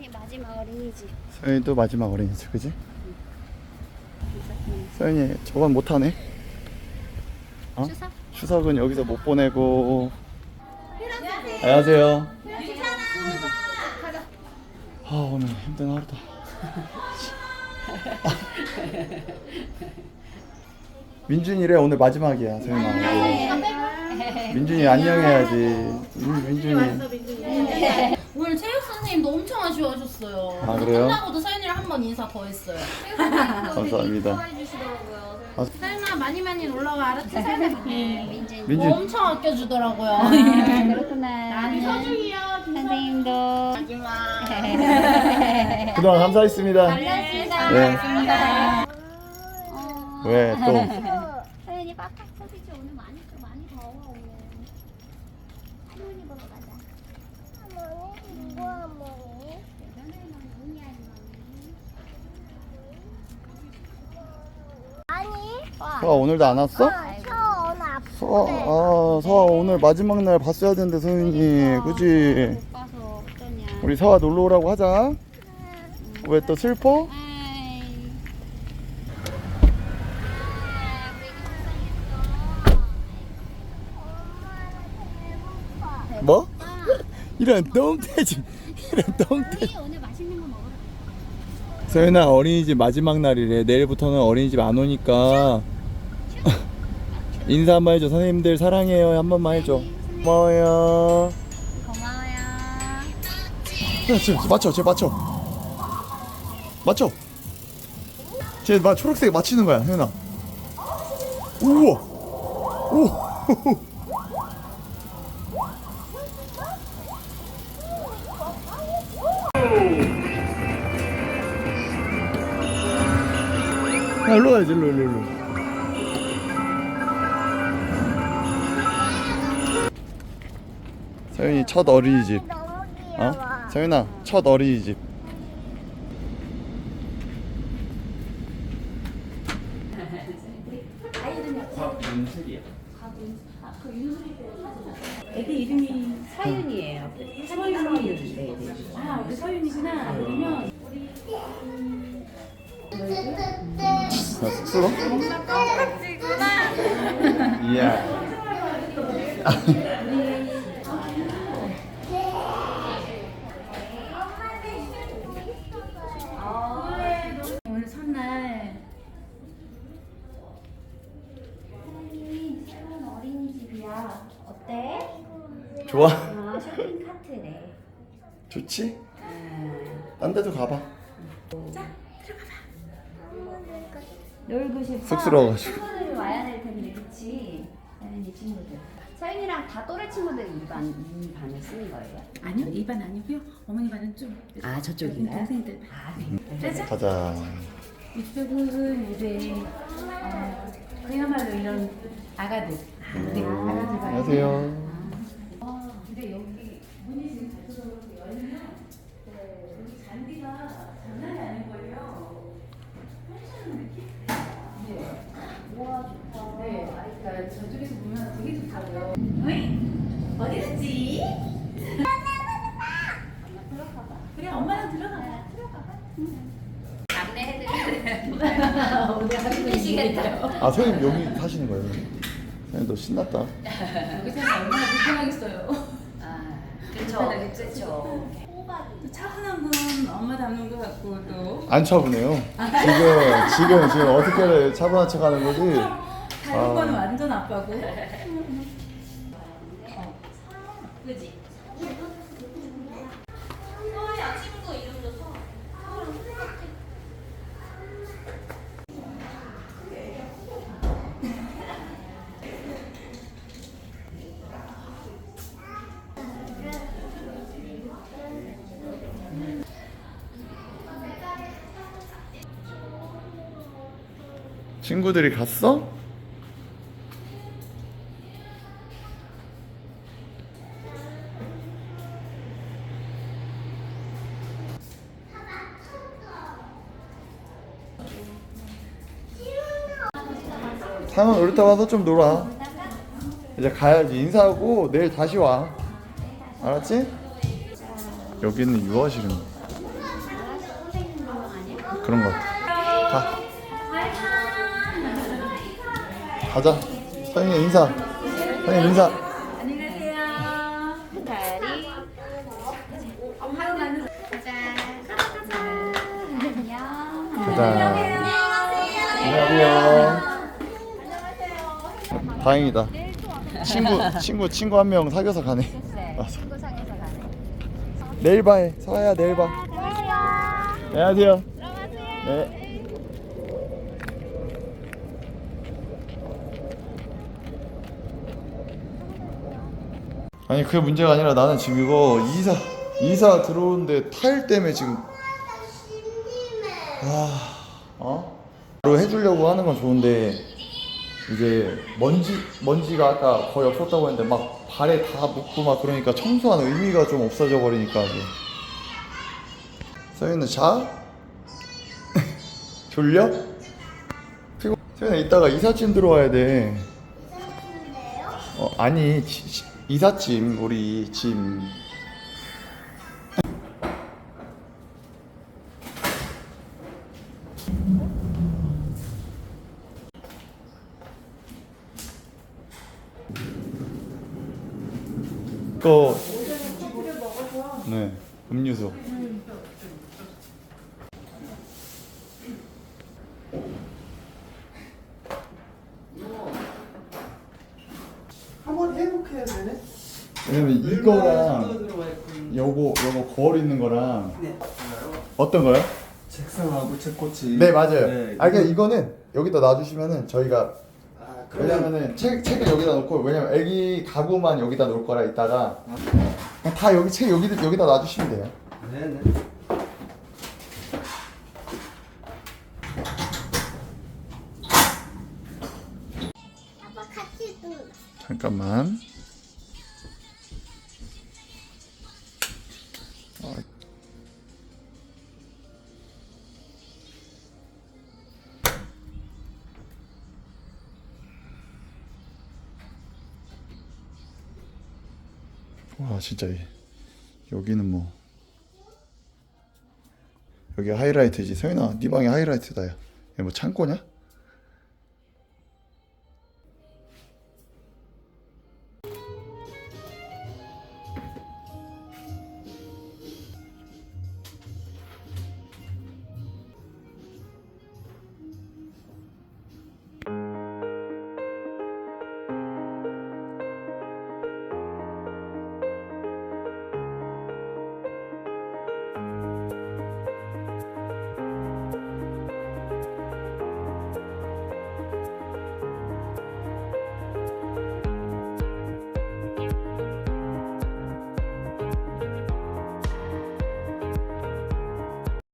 서윤이 마지막 어린이집. 서윤이도 마지막 어린이집 그지? 서윤이 저건 못하네. 어? 추석? 추석은 여기서 못 보내고. 안녕하세요. 아 오늘 힘든 하루다. 민준이래 오늘 마지막이야 서윤아 민준이 안녕해야지. 민- 민준이 오늘 체육 선생님도 엄청 아쉬워하셨어요. 아, 그래요? 끝나고도 서연이랑 한 번 인사 더 했어요. 감사합니다. 아, 서연아 많이 많이 놀러 와 알았지? 서연아? 민준. 민준 엄청 아껴주더라고요. 아, 그렇구나. 많이 서주기요. 선생님도. 마지막. 그동안 감사했습니다 반갑습니다. 네. 반갑습니다. 왜 또? 서윤이 빡빡 소리지 오늘 많이 또 많이 더워 오늘. 할머니 보러 가자. 할머니, 누구 할머니? 할머니 언니 할머니. 서아 오늘도 안 왔어? 어, 저 오늘 아프대. 서아, 아, 서아 오늘 마지막 날 봤어야 되는데 그지? 못 봐서 어떠냐. 우리 서아 놀러 오라고 하자 왜 또 슬퍼? 아이. 아, 뭐? 이런 똥돼지 이런 똥돼지 우리 오늘 맛있는 거 먹으러 서윤아 어린이집 마지막 날이래 내일부터는 어린이집 안 오니까 인사 한 번 해줘. 선생님들 사랑해요. 한 번만 해줘. 고마워요. 고마워요. 야, 쟤 맞춰 쟤 맞춰. 맞춰. 쟤 마, 초록색 맞히는 거야 혜연아. 우와. 오. 야, 일로 가야지 일로 일로 일로 서윤이 첫 어린이집 너무 귀여워. 어? 서윤아 첫 어린이집 애들 이름이 서윤이에요. 서윤이. 네, 네. 아, 우리 서윤이구나. 그러면 아, 쑥스러워? 이야 오늘 첫날 서윤이 새로운 어린이집이야. 어때? 좋아 아 쇼핑 카트래. 좋지? 딴 데도 가봐 놀고 싶어. 쑥스러워가지고. 친구들이 와야 될 텐데 그치? 서윤이 친구들. 서윤이랑 다 또래 친구들이 이 반, 이 반을 쓰는 거예요? 아니요, 이 반 아니고요. 어머니 반은 좀. 아, 저쪽인가요? 동생들. 아, 네. 짜잔. 가자 이쪽은 이제 어, 그야말로 이런 아가들. 네, 아가들 반. 안녕하세요 근데 여기 문이 지금 닫혀서 열면 네, 여기 잔디가 장난이 아닌 거예요. 펼치는 느낌? 네. 우와 좋다. 네, 저쪽에서 보면 되게 좋다고요. 어이? 어디 갔지? 그래 엄마랑 들어가. 아 선생님 여기 사시는 거예요? 선생님 너 신났다 여기서 얼마나 불편하겠어요. 그렇죠. 그렇죠. 또 차분한 분 엄마 닮는 것 같고 또 안 차분해요 지금 지금 지금 어떻게 차분한 척 하는 거지 닮은 건 완전 아빠고. 그지? 친구들이 갔어? 상은 우리 타 와서 좀 놀아 이제 가야지 인사하고 내일 다시 와 알았지? 여기는 유아실은 그런 것 같아. 가. 가자. 서인이 인사. 서인이 인사. 가자. 안녕하세요. 다행이다. 친구 친구 친구 한 명 사귀어서 가네. 아, 서- 친구상에서 가네. 내일 봐. 해. 서아야 내일 봐. 안녕하세요. 들어가세요. 네. 아니 그게 문제가 아니라 나는 지금 이거 이사 이사 들어오는데 타일 때문에 지금 아 어? 바로 해주려고 하는 건 좋은데 이게 먼지 먼지가 아까 거의 없었다고 했는데 막 발에 다 묻고 막 그러니까 청소하는 의미가 좀 없어져 버리니까 이게 서윤은 자? 졸려? 피곤. 세연아 이따가 이삿짐 들어와야 돼. 어 아니 지- 지- 이삿짐 우리 짐. 네 음료수. 한번 행복해야 되네. 왜냐면 이거랑 요거 요거 거울 있는 거랑 네. 어떤 거요? 책상하고 책꽂이. 네 맞아요. 네, 아 그러니까 이거는 여기다 놔주시면은 저희가 아, 그러면 왜냐면은 책 책을 여기다 놓고 왜냐면 애기 가구만 여기다 놓을 거라 이따가 그냥 다 여기 책 여기 여기다 놔주시면 돼요. 네네. 아빠 같이 놀. 잠깐만. 어. 와 진짜 이- 여기는 뭐 여기 하이라이트지 서윤아 네 방이 하이라이트다 야. 이거 뭐 창고냐?